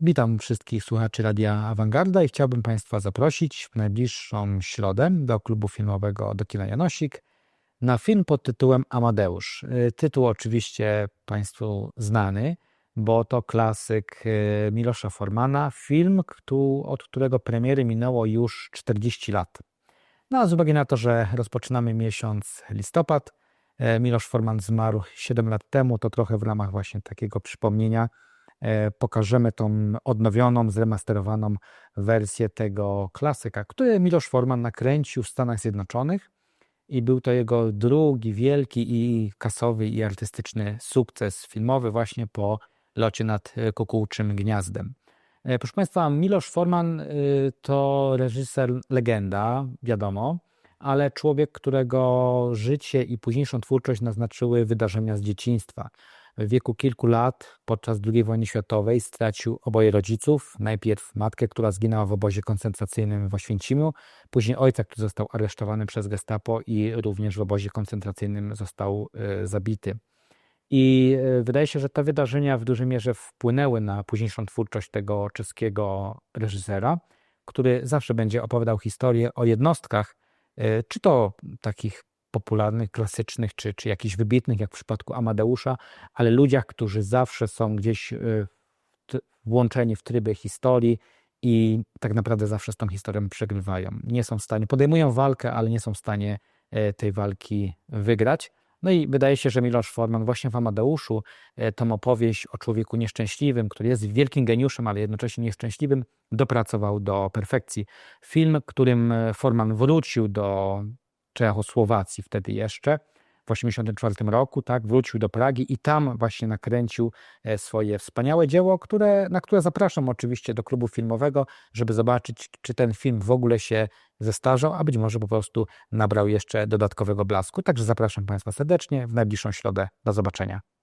Witam wszystkich słuchaczy Radia Awangarda i chciałbym Państwa zaprosić w najbliższą środę do klubu filmowego do kina Janosik na film pod tytułem Amadeusz. Y, Tytuł oczywiście Państwu znany, bo to klasyk y, Milosza Formana, film, od którego premiery minęło już 40 lat. No a z uwagi na to, że rozpoczynamy miesiąc listopad, e, Milosz Forman zmarł 7 lat temu, to trochę w ramach właśnie takiego przypomnienia pokażemy tą odnowioną, zremasterowaną wersję tego klasyka, który Milosz Forman nakręcił w Stanach Zjednoczonych i był to jego drugi wielki i kasowy i artystyczny sukces filmowy właśnie po locie nad e, kukułczym gniazdem. E, Proszę Państwa, Milosz Forman to reżyser legenda, wiadomo, ale człowiek, którego życie i późniejszą twórczość naznaczyły wydarzenia z dzieciństwa. W wieku kilku lat podczas II wojny światowej stracił oboje rodziców. Najpierw matkę, która zginęła w obozie koncentracyjnym w Oświęcimiu, później ojca, który został aresztowany przez gestapo i również w obozie koncentracyjnym został y, zabity. I e, wydaje się, że te wydarzenia w dużej mierze wpłynęły na późniejszą twórczość tego czeskiego reżysera, który zawsze będzie opowiadał historię o jednostkach, e, czy to takich popularnych, klasycznych, czy, czy jakichś wybitnych, jak w przypadku Amadeusza, ale ludziach, którzy zawsze są gdzieś t- włączeni w tryby historii i tak naprawdę zawsze z tą historią przegrywają. Nie są w stanie, podejmują walkę, ale nie są w stanie e, tej walki wygrać. No i wydaje się, że Milosz Forman właśnie w Amadeuszu e, tą opowieść o człowieku nieszczęśliwym, który jest wielkim geniuszem, ale jednocześnie nieszczęśliwym, dopracował do perfekcji. Film, którym e, Forman wrócił do Czechosłowacji wtedy jeszcze, w 1984 roku, tak, wrócił do Pragi i tam właśnie nakręcił e, swoje wspaniałe dzieło, które, na które zapraszam oczywiście do klubu filmowego, żeby zobaczyć, czy ten film w ogóle się zestarzał, a być może po prostu nabrał jeszcze dodatkowego blasku. Także zapraszam Państwa serdecznie w najbliższą środę. Do zobaczenia.